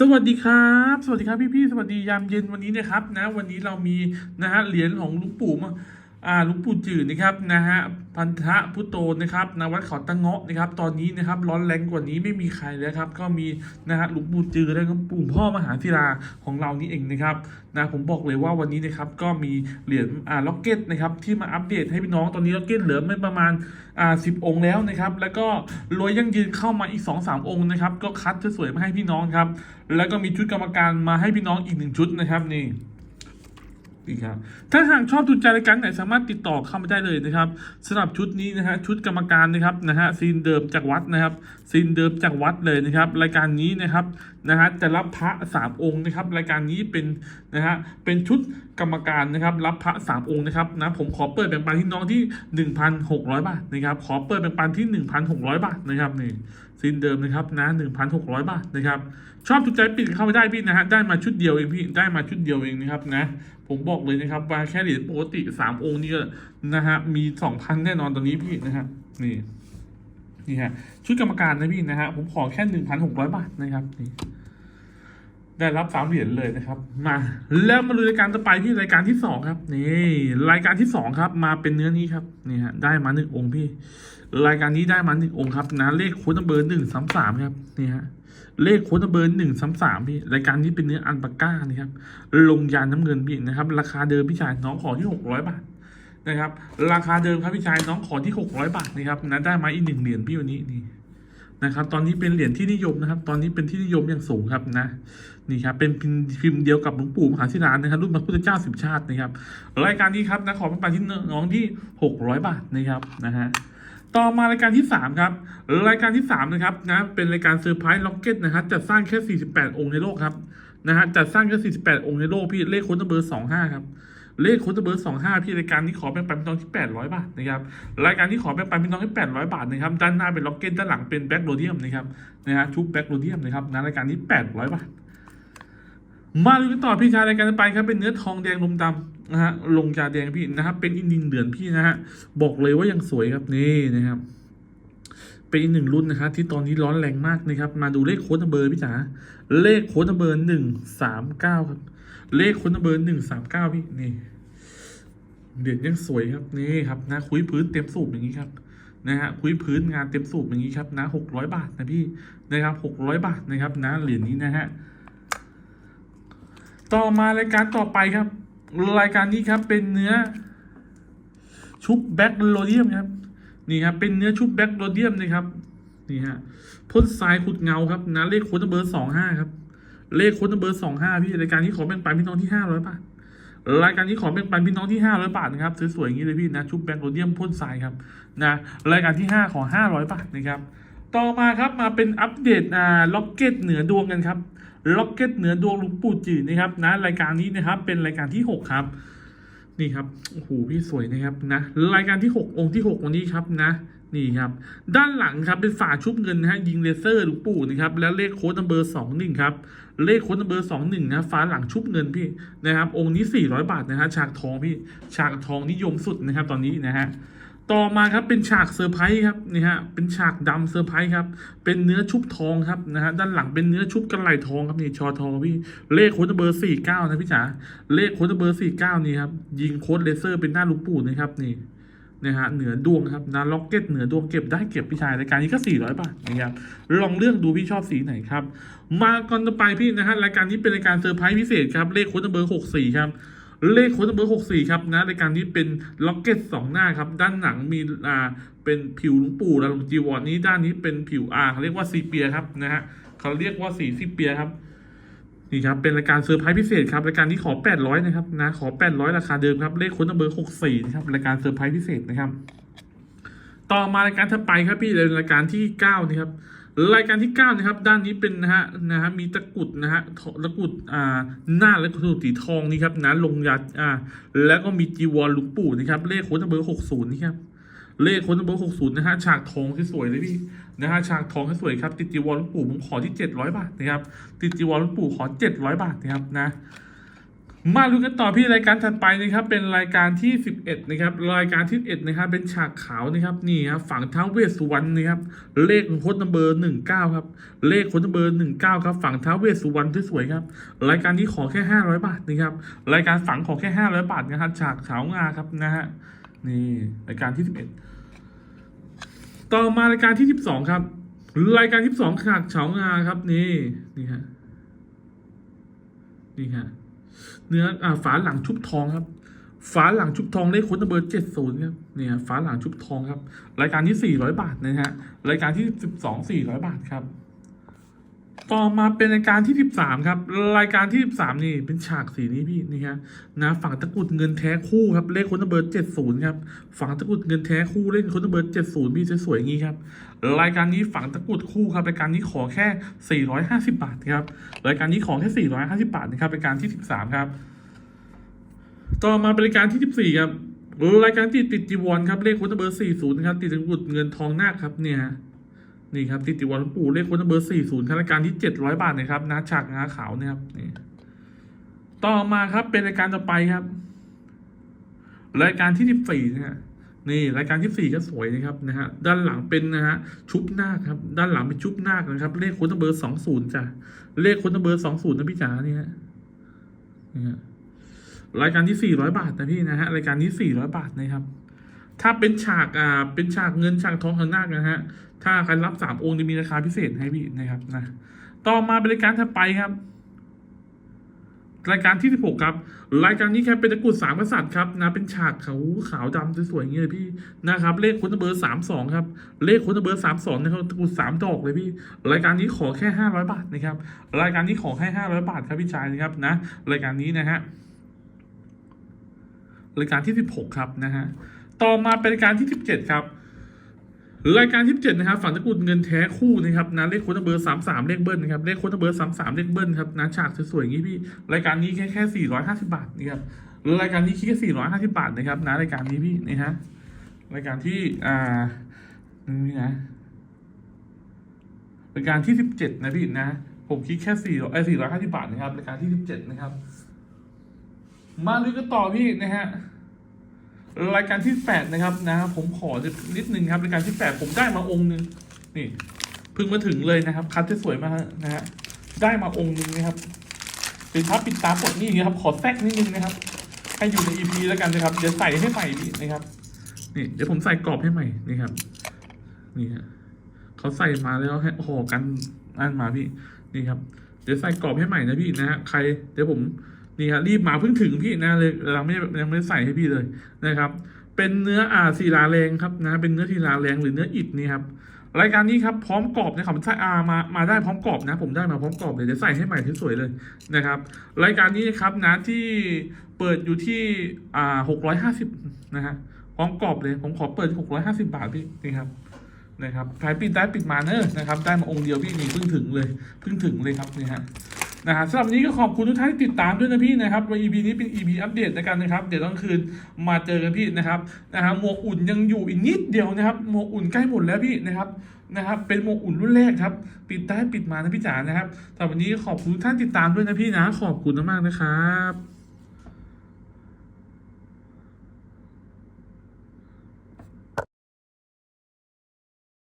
สวัสดีครับ สวัสดีครับพี่ๆ สวัสดียามเย็นวันนี้นะครับนะวันนี้เรามีนะฮะเหรียญของลุงปู่มา หลุงปู่จืดนะครับนะฮะพันธะพุโตนะครับนวัดเขาตังเงาะนะครับ ตอนนี้นะครับร้อนแรงกว่านี้ไม่มีใครแล้วครับ ก็มีนะฮะหลุงปู่จืดแล้วก็ปู่พ่อมหาศิลาของเรานี่เองนะครับนะผมบอกเลยว่าวันนี้นะครับก็มีเหรียญอ่าล็อกเก็ตนะครับที่มาอัปเดตให้พี่น้องตอนนี้ล็อกเก็ตเหลือไม่ประมาณอ่าสิบองค์แล้วนะครับ แล้วก็รวยยั่งยืนเข้ามาอีกสองสามองค์นะครับ ก็คัดสวยๆมาให้พี่น้องครับ แล้วก็มีชุดกรรมการมาให้พี่น้องอีกหนึ่งชุดนะครับนี่ นี่ครับถ้าหากชอบถูกใจรายการไหนสามารถติดต่อเข้ามาได้เลยนะครับสำหรับชุดนี้นะฮะชุดกรรมการนะครับนะฮะซีนเดิมจากวัดนะครับซีนเดิมจากวัดเลยนะครับ รายการนี้นะครับนะฮะจะรับพระสามองค์นะครับ รายการนี้เป็นนะฮะเป็นชุดกรรมการนะครับ รับพระสามองค์นะครับนะผมขอเปิดแบ่งปันที่น้องที่หนึ่งพันหกร้อยบาทนะครับขอเปิดแบ่งปันที่หนึ่งพันหกร้อยบาทนะครับนี่ซีนเดิมนะครับนะหนึ่งพันหกร้อยบาทนะครับชอบถูกใจปิดเข้าไปได้พี่นะฮะได้มาชุดเดียวเองพี่ได้มาชุดเดียวเองนะครับนะ ผมบอกเลยนะครับว่าแค่เหรียญปกติสามองค์นี่ก็นะฮะมีสองพันแน่นอนตอนนี้พี่นะฮะนี่นี่ฮะชุดกรรมการนะพี่นะฮะผมขอแค่หนึ่งพันหกร้อยบาทนะครับนี่ ได้รับสามเหรียญเลยนะครับมาแล้วมาดูรายการต่อไปที่รายการที่สองครับนี่รายการที่สองครับ มาเป็นเนื้อนี้ครับนี่ฮะได้มาหนึ่งองค์พี่ รายการนี้ได้มาหนึ่งองค์ครับนะเลขโค้ดเบอร์หนึ่งสามสามครับนี่ฮะเลขโค้ดเบอร์หนึ่งสามสามพี่รายการนี้เป็นเนื้ออันปาก้านะครับลงยานน้ำเงินพี่นะครับ ราคาเดิมพี่ชายน้องขอที่หกร้อยบาทนะครับ ราคาเดิมครับพี่ชายน้องขอที่หกร้อยบาทนะครับนะได้มาอีกหนึ่งเหรียญพี่วันนี้นี่ นะครับ ตอนนี้เป็นเหรียญที่นิยมนะครับ ตอนนี้เป็นที่นิยมอย่างสูงครับนะนี่ครับเป็นพิมพ์เดียวกับหลวงปู่มหาศิลานะครับ รุ่นพระพุทธเจ้าสิบชาตินะครับรายการนี้ครับนะขอเป็นปันที่น้องที่หกร้อยบาทนะครับนะฮะต่อมารายการที่ 3 ครับ รายการที่ 3 นะครับนะเป็นรายการเซอร์ไพรส์ล็อกเก็ตนะครับจัดสร้างแค่ 48 องค์ในโลกครับนะฮะจัดสร้างแค่ 48 องค์ในโลกพี่เลขค้ดเบอร์ 25 ครับ เลขโค้ดเบอร์25พี่รายการนี้ขอเป็นปันพี่น้องที่800บาทนะครับรายการที่ขอเป็นปันพี่น้องที่800บาทนะครับด้านหน้าเป็นล็อกเก็ตด้านหลังเป็นแบ็กโรเดียมนะครับนะฮะชุบแบ็กโรเดียมนะครับนะรายการนี้800บาทมาดูกันต่อพี่ชายรายการต่อไปครับเป็นเนื้อทองแดงลมดำนะฮะลงจาแดงพี่นะครับเป็นอินดินเหลือนพี่นะฮะบอกเลยว่ายังสวยครับนี่นะครับเป็นอีกหนึ่งรุ่นนะครับที่ตอนนี้ร้อนแรงมากนะครับ มาดูเลขโค้ดนัมเบอร์พี่จ๋าเลขโค้ดนัมเบอร์หนึ่งสามเก้าครับ เลขค้นเบอร์หนึ่งสามเก้าพี่นี่เด่นยังสวยครับนี่ครับนะคุยพื้นเต็มสูบอย่างนี้ครับนะฮะคุยพื้นงานเต็มสูบอย่างนี้ครับนะหกร้อยบาทนะพี่นะครับหกร้อยบาทนะครับนะเหรียญนี้นะฮะต่อมารายการต่อไปครับ รายการนี้ครับเป็นเนื้อ ชุบแบ็กโรเดียมครับนี่ครับเป็นเนื้อชุบแบ็กโรเดียมนะครับนี่ฮะพ่นทรายขุดเงาครับนะเลขโค้ดเบอร์สองห้าครับ เลขโค้ดเบอร์สองห้าพี่รายการนี้ขอแบ่งปันพี่น้องที่ห้าร้อยบาทรายการนี้ขอแบ่งปันพี่น้องที่ห้าร้อยบาทนะครับสวยๆอย่างนี้เลยพี่นะชุบแบ็กโรเดียมพ่นทรายครับนะรายการที่ห้าขอห้าร้อยบาทนะครับต่อมาครับมาเป็นอัปเดตอ่าล็อกเก็ตเหนือดวงกันครับล็อกเก็ตเหนือดวงหลุงปู่จืดนะครับนะรายการนี้นะครับเป็นรายการที่ 6 ครับ นี่ครับโอ้โหพี่สวยนะครับนะรายการที่ 6 องค์ที่ 6 วันนี้ครับนะ นี่ครับ ด้านหลังครับเป็นฝาชุบเงินนะฮะยิงเลเซอร์หลวงปู่นะครับแล้วเลขโค้ดนัมเบอร์สองหนึ่งครับเลขโค้ดนัมเบอร์สองหนึ่งนะฝาหลังชุบเงินพี่นะครับ องค์นี้400บาทนะฮะฉากทองพี่ฉากทองนิยมสุดนะครับ ตอนนี้นะฮะต่อมาครับเป็นฉากเซอร์ไพรส์ครับนี่ฮะเป็นฉากดำเซอร์ไพรส์ครับเป็นเนื้อชุบทองครับนะฮะด้านหลังเป็นเนื้อชุบกระไหลทองครับนี่ชอทองพี่เลขโค้ดเบอร์สี่เก้านะพี่จ๋าเลขโค้ดเบอร์สี่เก้านี่ครับยิงโค้ดเลเซอร์เป็นหน้าลูกปู่นะครับนี่ นะฮะเหนือดวงครับนะล็อกเก็ตเหนือดวงเก็บได้เก็บพี่ชายรายการนี้ก็สี่ร้อยบาทนะครับลองเลือกดูพี่ชอบสีไหนครับ มาก่อนต่อไปพี่นะฮะรายการนี้เป็นรายการเซอร์ไพรส์พิเศษครับเลขโค้ดเบอร์หกสี่ครับเลขโค้ดเบอร์หกสี่ครับนะรายการนี้เป็นล็อกเก็ตสองหน้าครับด้านหลังมีอ่าเป็นผิวหลวงปู่และหลวงจีวรนี้ด้านนี้เป็นผิวอ่าเขาเรียกว่าซีเปียครับนะฮะเขาเรียกว่าสีซีเปียครับ นี่ครับเป็นรายการเซอร์ไพรส์พิเศษครับรายการนี้ขอแปดร้อยนะครับนะขอแปดร้อยราคาเดิมครับเลขโค้ดเบอร์หกสี่นะครับรายการเซอร์ไพรส์พิเศษนะครับ ต่อมารายการถัดไปครับพี่เป็นรายการที่เก้านี่ครับรายการที่เก้านะครับ ด้านนี้เป็นนะฮะนะฮะมีตะกุดนะฮะตะกุดอ่าหน้าและกระสุนสีทองนี่ครับนะลงยัดอ่าแล้วก็มีจีวรหลุงปู่นะครับเลขโค้ดเบอร์หกศูนย์นี่ครับ เลขค้ดเบอร์หกศูนย์นะฮะฉากทองที่สวยเลยพี่นะฮะฉากทองที่สวยครับ ติดจีวรหลุงปู่ผมขอที่เจ็ดร้อยบาทนะครับ ติดจีวรหลุงปู่ขอเจ็ดร้อยบาทนะครับนะมาดูกันต่อพี่รายการถัดไปนะครับ เป็นรายการที่ 11 นะครับ รายการที่11นะครับเป็นฉากขาวนะครับนี่ครับฝั่งท้าวเวสสุวรรณนะครับเลขโค้ดนัมเบอร์19ครับเลขโค้ดนัมเบอร์19ครับฝั่งท้าวเวสสุวรรณสวยๆครับรายการนี้ขอแค่ 500 บาทนะครับรายการฝังขอแค่ 500 บาทนะครับฉากขาวงาครับนะฮะ นี่รายการที่11ต่อมารายการที่12ครับ รายการที่12ฉากเฉางาครับ นี่นี่ฮะนี่ฮะเนื้ออ่าฝาหลังชุบทองครับ ฝาหลังชุบทองเลขค้นเบอร์เจ็ดศูนย์ครับเนี่ยฝาหลังชุบทองครับ รายการที่สี่ร้อยบาทนะฮะรายการที่สิบสองสี่ร้อยบาทครับ ต่อมาเป็นรายการที่สิบสามครับ รายการที่สิบสามนี่เป็นฉากสีนี้พี่นี่ฮะนะฝั่งตะกุดเงินแท้คู่ครับเลขคนเบอร์เจ็ดศูนย์ครับฝั่งตะกุดเงินแท้คู่เลขคนเบอร์เจ็ดศูนย์พี่สวยๆอย่างนี้ครับ รายการนี้ฝั่งตะกุดคู่ครับรายการนี้ขอแค่สี่ร้อยห้าสิบาทครับรายการนี้ขอแค่สี่ร้อยห้าสิบาทนะครับรายการที่สิบสามครับ ต่อมาเป็นรายการที่ 14 ครับรายการที่ติดจีวรครับเลขค้ดเบอร์40 ครับติดตะกุดเงินทองนาคครับเนี่ยฮะ นี่ครับติดจีวรหลวงปู่เลขค้ดเบอร์40ครับรายการที่700บาทนะครับนาฉากงาขาวเนี่ยครับนี่ต่อมาครับเป็นรายการต่อไปครับ รายการที่14นะฮะนี่รายการที่4ก็สวยนะครับนะฮะด้านหลังเป็นนะฮะชุบนาคครับ ด้านหลังเป็นชุบนาคนะครับ เลขค้ดเบอร์20จ้ะเลขค้ดเบอร์20นย์นะพี่จ๋าเนี่ยฮะนี่ฮะรายการที่400บาทนะพี่นะฮะรายการที่400บาทนะครับ ถ้าเป็นฉากอ่าเป็นฉากเงินฉากทองทางนาคนะฮะ ถ้าใครรับสามองค์จะมีราคาพิเศษให้พี่นะครับนะต่อมาเป็นรายการถัดไปครับ รายการที่16ครับ รายการนี้แค่เป็นตะกุดสามกษัตริย์ครับนะเป็นฉากขาวขาวดำสวยๆอย่างเงี้ยพี่นะครับ เลขคุณเบอร์สามสองครับ เลขคุณเบอร์สามสองนะครับตะกุดสามดอกเลยพี่ รายการนี้ขอแค่ห้าร้อยบาทนะครับ รายการนี้ขอแค่ห้าร้อยบาทครับพี่ชายนะครับนะ รายการนี้นะฮะรายการที่16ครับนะฮะต่อมาเป็นรายการที่17ครับ รายการที่7นะครับฝั่งตะกุดเงินแท้คู่นะครับนะเลขโค้ดเบอร์33เลขเบิ้ลนะครับเลขโค้ดเบอร์33เลขเบิ้ลครับนะฉากสวยๆอย่างนี้พี่รายการนี้แค่แค่450บาทนะครับรายการนี้คิดแค่450บาทนะครับนะรายการนี้พี่นะฮะรายการที่อ่านี่นะรายการที่17นะพี่นะผมคิดแค่4เอ้สี่ร้อย450บาทนะครับรายการที่17นะครับ มาดูกันต่อพี่นะฮะ รายการที่แปดนะครับนะครับผมขอนิดนึงครับรายการที่แปดผมได้มาองค์หนึ่งนี่เพิ่งมาถึงเลยนะครับคัดที่สวยมากนะฮะได้มาองค์หนึ่งนะครับป็นทับปิดตาปลดนี่นะครับขอแทรกนิดนึงนะครับให้อยู่ในอีพีแล้วกันนะครับเดี๋ยวใส่ให้ใหม่พี่นะครับนี่เดี๋ยวผมใส่กรอบให้ใหม่นี่ครับนี่ฮะเขาใส่มาแล้วให้ห่อกันอันมาพี่นี่ครับ เดี๋ยวใส่กรอบให้ใหม่นะพี่นะฮะใครเดี๋ยวผม นี่ครับรีบมาเพิ่งถึงพี่นะเลยเราไม่ยังไม่ใส่ให้พี่เลยนะครับ เป็นเนื้ออ่าศิลาแรงครับนะเป็นเนื้อศิลาแรงหรือเนื้ออิฐนี่ครับรายการนี้ครับพร้อมกรอบนะครับใส่อามามาได้พร้อมกรอบนะ ผมได้มาพร้อมกรอบเลยเดี๋ยวใส่ให้ใหม่ที่สวยเลยนะครับรายการนี้ครับนะที่เปิดอยู่ที่อ่าหกร้อยห้าสิบนะฮะพร้อมกรอบเลยผมขอเปิดหกร้อยห้าสิบาทพี่นี่ครับนะครับใครปิดได้ปิดมาเนอะนะครับได้มาองค์เดียวพี่นี่เพิ่งถึงเลยเพิ่งถึงเลยครับนี่ฮะ นะฮะสำหรับวันนี้ก็ขอบคุณทุกท่านที่ติดตามด้วยนะพี่นะครับว่า EP นี้เป็น EP อัปเดตในกันนะครับ เดี๋ยวต้องคืนมาเจอกันพี่นะครับนะฮะหมวกอุ่นยังอยู่อีกนิดเดียวนะครับหมวกอุ่นใกล้หมดแล้วพี่นะครับนะครับเป็นหมวกอุ่นรุ่นแรกครับ ปิดได้ปิดมานะพี่จ๋านะครับแต่วันนี้ขอบคุณทุกท่านติดตามด้วยนะพี่นะ ขอบคุณมากๆนะครับ